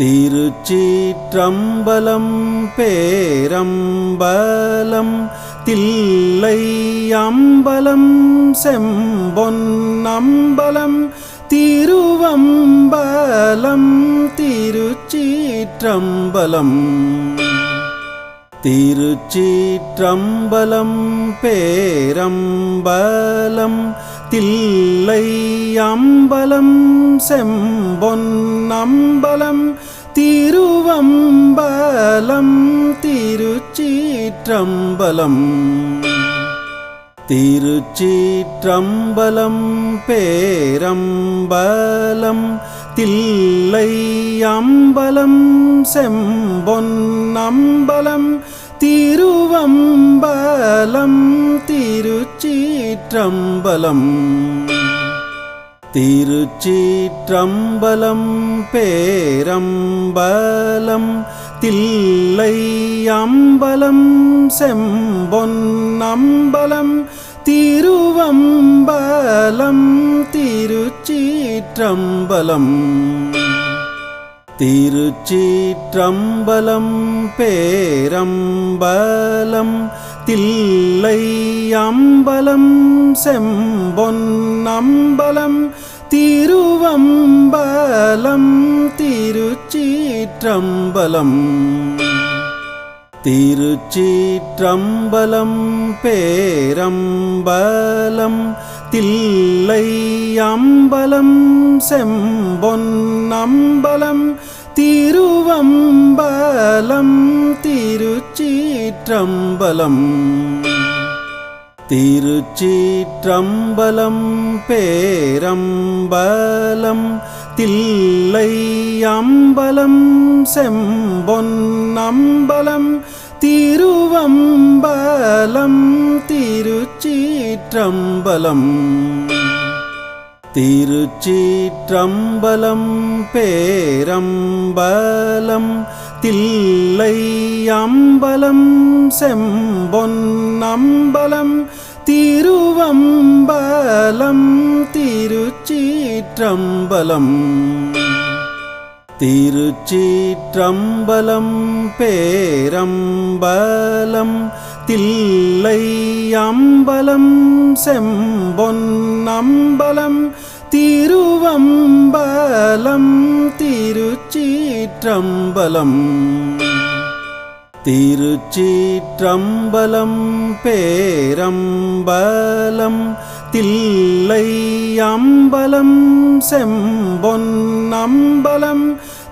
திருச்சீற்றம்பலம் Perampalam Thillai Ambalam செம்பொன்னம்பலம் திருவம்பலம் திருச்சீற்றம்பலம். திருச்சீற்றம்பலம் Perampalam Thillai Ambalam செம்பொன்னம்பலம் திருவம்பலம் திருச்சீற்றம்பலம். திருச்சீற்றம்பலம் Perampalam Thillai Ambalam செம்பொன்னம்பலம் திருவம்பலம் திருச்சீற்றம்பலம். திருச்சீற்றம்பலம் Perampalam Thillai Ambalam செம்பொன்னம்பலம். திருவம்பலம் திருச்சீற்றம்பலம். திருச்சீற்றம்பலம் Perampalam Thillai Ambalam செம்பொன்னம்பலம் திருவம்பலம் திருச்சீற்றம்பலம். திருச்சீற்றம்பலம் Perampalam Thillai Ambalam செம்பொன்னம்பலம் திருவம்பலம் திருச்சீற்றம்பலம். திருச்சீற்றம்பலம் Perampalam Thillai Ambalam செம்பொன்னம்பலம். திருவம்பலம் திருச்சீற்றம்பலம். திருச்சீற்றம்பலம் Perampalam Thillai Ambalam செம்பொன்னம்பலம் திருவம்பலம் திருச்சீற்றம்பலம். திருச்சீற்றம்பலம் Perampalam Thillai Ambalam Sempon Ambalam திருவம்பலம் திருச்சீற்றம்பலம். திருச்சீற்றம்பலம் Perampalam Thillai Ambalam Sempon Ambalam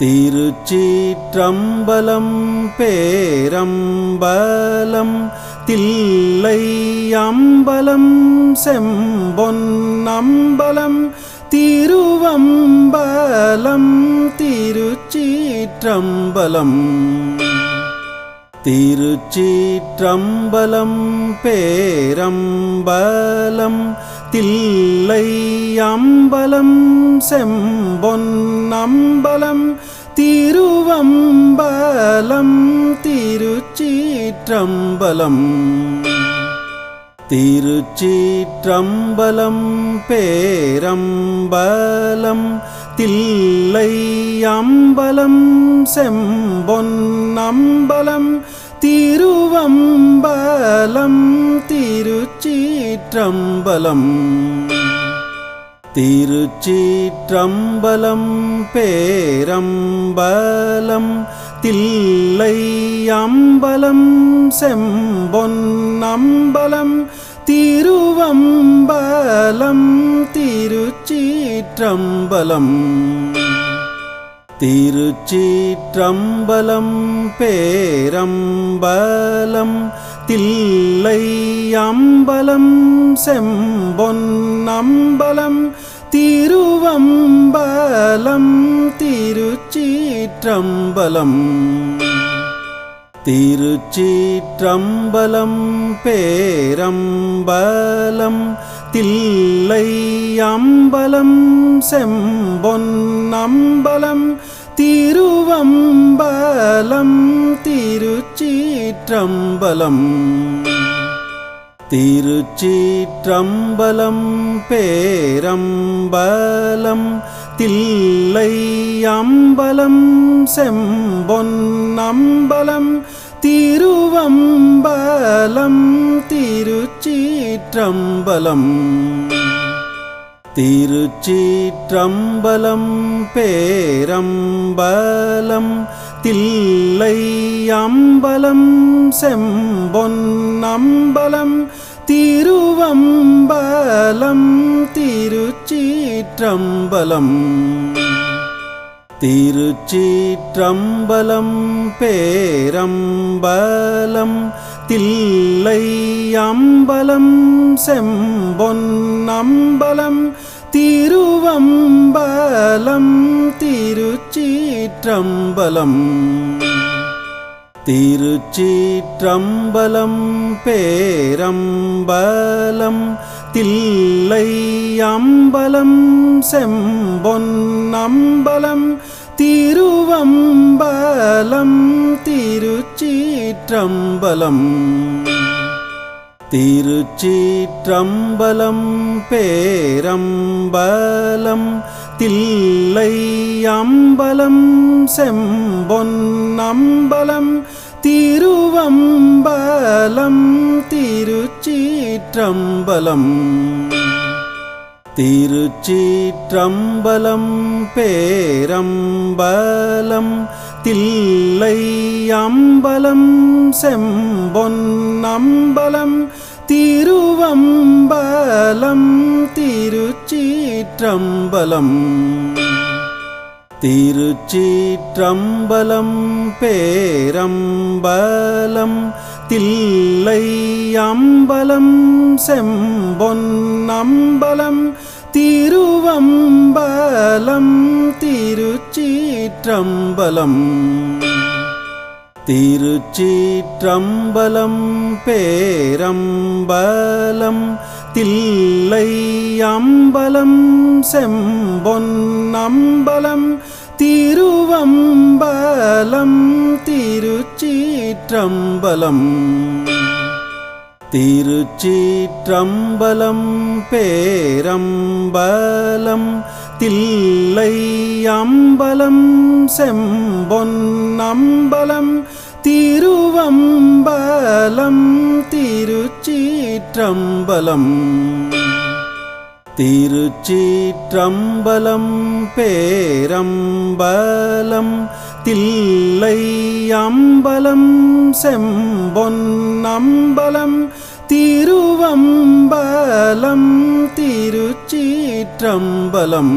திருச்சீற்றம்பலம் Perampalam Thillai Ambalam செம்பொன்னம்பலம் திருவம்பலம் திருச்சீற்றம்பலம். திருச்சீற்றம்பலம் Perampalam Thillai Ambalam செம்பொன்னம்பலம் திருவம்பலம் திருச்சீற்றம்பலம். திருச்சீற்றம்பலம் Perampalam Thillai Ambalam செம்பொன்னம்பலம். திருவம்பலம் திருச்சீற்றம்பலம். திருச்சீற்றம்பலம் Perampalam Thillai Ambalam செம்பொன்னம்பலம் திருவம்பலம் திருச்சீற்றம்பலம். திருச்சீற்றம்பலம் Perampalam Thillai Ambalam Sempon Ambalam திருவம்பலம் திருச்சீற்றம்பலம். திருச்சீற்றம்பலம் Perampalam Thillai Ambalam Sempon Ambalam திருவம்பலம் திருச்சீற்றம்பலம். திருச்சீற்றம்பலம் Perampalam Thillai Ambalam செம்பொன்னம்பலம். திருவம்பலம் திருச்சீற்றம்பலம். திருச்சீற்றம்பலம் Perampalam Thillai Ambalam செம்பொன்னம்பலம் திருவம்பலம் திருச்சீற்றம்பலம். திருச்சீற்றம்பலம் Perampalam Thillai Ambalam Sempon Ambalam திருவம்பலம் திருச்சீற்றம்பலம். திருச்சீற்றம்பலம் Perampalam Thillai Ambalam Sempon Ambalam திருவம்பலம் Trichy திருச்சீற்றம்பலம். திருச்சீற்றம்பலம் Perampalam Thillai Ambalam செம்பொன்னம்பலம் திருவம்பலம் திருச்சீற்றம்பலம். திருச்சீற்றம்பலம் Perampalam Thillai Ambalam Sempon Ambalam திருவம்பலம் திருச்சீற்றம்பலம். திருச்சீற்றம்பலம் Perampalam Thillai Ambalam Sempon Ambalam திருவம்பலம் திருச்சீற்றம்பலம். திருச்சீற்றம்பலம் Perampalam Thillai Ambalam செம்பொன்னம்பலம் திருவம்பலம் திருச்சீற்றம்பலம். திருச்சீற்றம்பலம் Perampalam Thillai Ambalam செம்பொன்னம்பலம் திருவம்பலம் திருச்சீற்றம்பலம். திருச்சீற்றம்பலம் Perampalam Thillai Ambalam செம்பொன்னம்பலம் திருவம்பலம் திருச்சீற்றம்பலம்.